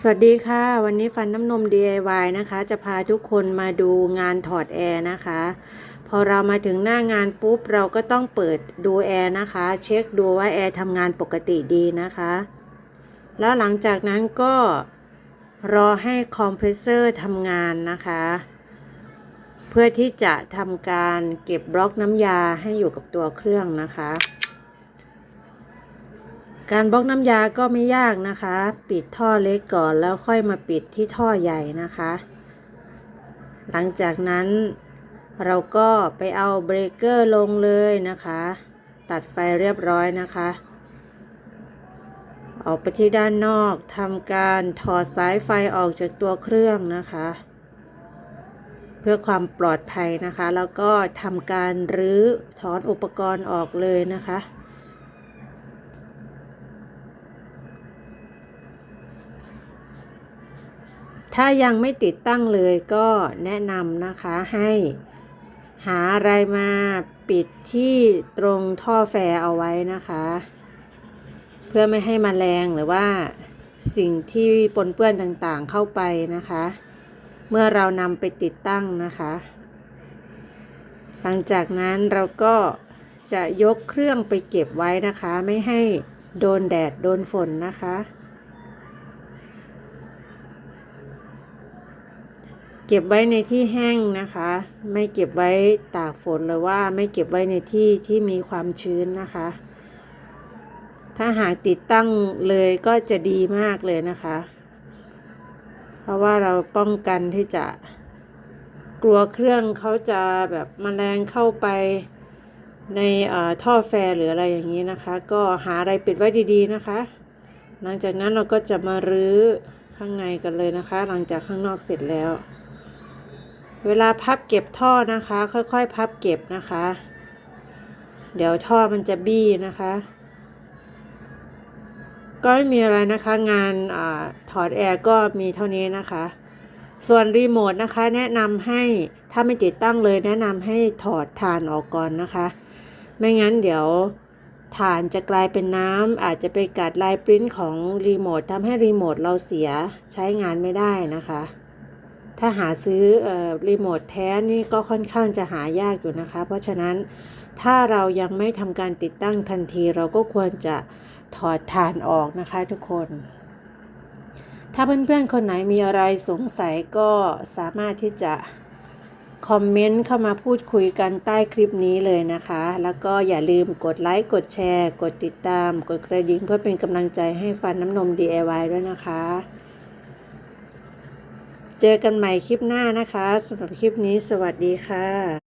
สวัสดีค่ะ วันนี้ฟันน้ำนม DIY นะคะ จะพาทุกคนมาดูงานถอดแอร์นะคะ พอเรามาถึงหน้างานปุ๊บ เราก็ต้องเปิดดูแอร์นะคะ เช็คดูว่าแอร์ทำงานปกติดีนะคะ แล้วหลังจากนั้นก็รอให้คอมเพรสเซอร์ทำงานนะคะ เพื่อที่จะทำการเก็บบล็อกน้ำยาให้อยู่กับตัวเครื่องนะคะ การบล็อกน้ำยาก็ไม่ยากนะคะ ปิดท่อเล็กก่อนแล้วค่อยมาปิดที่ท่อใหญ่นะคะ หลังจากนั้นเราก็ไปเอาเบรกเกอร์ลงเลยนะคะ ตัดไฟเรียบร้อยนะคะ ออกไปที่ด้านนอกทำการถอดสายไฟออกจากตัวเครื่องนะคะ เพื่อความปลอดภัยนะคะ แล้วก็ทำการรื้อถอนอุปกรณ์ออกเลยนะคะ ถ้ายังไม่ติดตั้งเลยก็แนะนำนะคะให้หาอะไรมาปิดที่ตรงท่อแฟเอาไว้นะคะ เพื่อไม่ให้มแมลงหรือว่าสิ่งที่ปนเปื้อนต่างๆเข้าไปนะคะ เมื่อเรานำไปติดตั้งนะคะ หลังจากนั้นเราก็จะยกเครื่องไปเก็บไว้นะคะ ไม่ให้โดนแดดโดนฝนนะคะ เก็บไว้ในที่แห้งนะคะ ไม่เก็บไว้ตากฝนหรือว่าไม่เก็บไว้ในที่ที่มีความชื้นนะคะ ถ้าหากติดตั้งเลยก็จะดีมากเลยนะคะ เพราะว่าเราป้องกันที่จะกลัวเครื่องเขาจะแบบมแมลงเข้าไปในท่อแฟร์หรืออะไรอย่างนี้นะคะ ก็หาอะไรปิดไว้ดีๆนะคะ หลังจากนั้นเราก็จะมารื้อข้างในกันเลยนะคะ หลังจากข้างนอกเสร็จแล้ว เวลาพับเก็บท่อนะคะ ค่อยๆ พับเก็บนะคะ เดี๋ยวท่อมันจะบี้นะคะ ก็ไม่มีอะไรนะคะ งานอถอดแอร์ก็มีเท่านี้นะคะ ส่วนรีโมทนะคะ แนะนำให้ถ้าไม่ติดตั้งเลยแนะนำให้ถอดฐานออกก่อนนะคะ ไม่งั้นเดี๋ยวฐานจะกลายเป็นน้ำอาจจะไปกัดลายปริ้นของรีโมททำให้รีโมทเราเสียใช้งานไม่ได้นะคะ ถ้าหาซื้ออรีโมทแท้นี่ก็ค่อนข้างจะหายากอยู่นะคะ เพราะฉะนั้นถ้าเรายังไม่ทำการติดตั้งทันทีเราก็ควรจะถอดฐานออกนะคะทุกคน ถ้าเพื่อนๆคนไหนมีอะไรสงสัยก็สามารถที่จะคอมเมนต์เข้ามาพูดคุยกันใต้คลิปนี้เลยนะคะ แล้วก็อย่าลืมกดไลค์กดแชร์ กดติดตาม กดกระดิ่งเพื่อเป็นกำลังใจให้ฟันน้ำนม DIY ด้วยนะคะ เจอกันใหม่คลิปหน้านะคะสำหรับคลิปนี้สวัสดีค่ะ